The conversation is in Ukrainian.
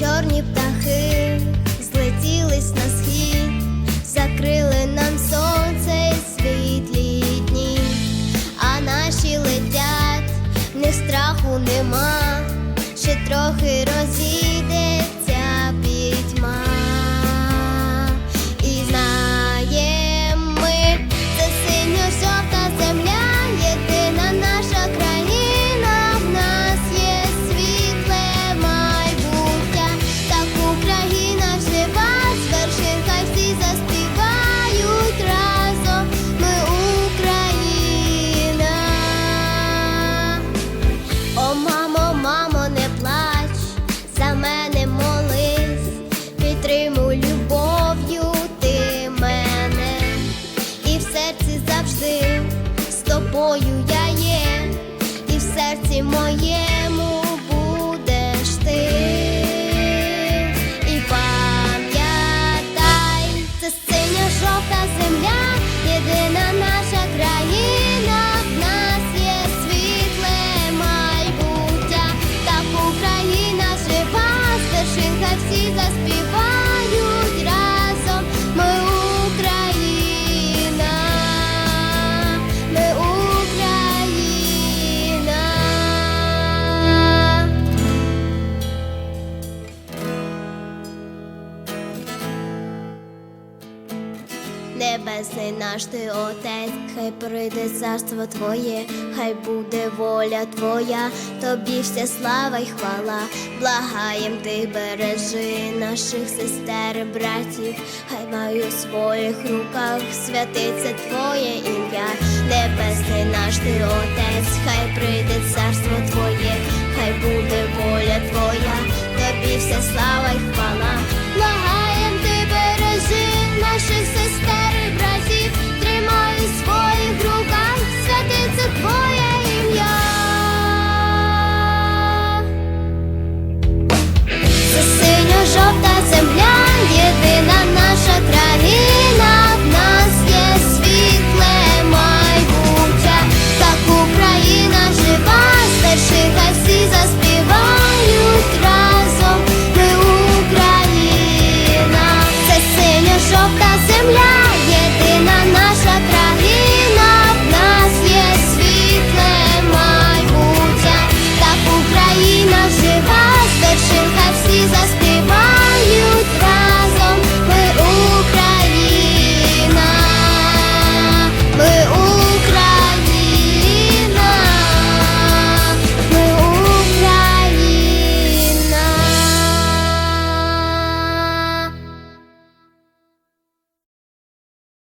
чорні птахи злетілись на схід, закрили нам сонце і світ літній, а наші летять, в страху нема, ще трохи. Підтримуй любов'ю ти мене, і в серці завжди з тобою я є, і в серці моєму будеш ти. І пам'ятай, це синя жовта земля, єдина Небесний наш ти отець, хай прийде царство Твоє, хай буде воля Твоя, тобі вся слава й хвала, благаєм ти бережи наших сестер, і братів, хай маю в своїх руках святиться Твоє ім'я, небесний наш ти отець, хай земля.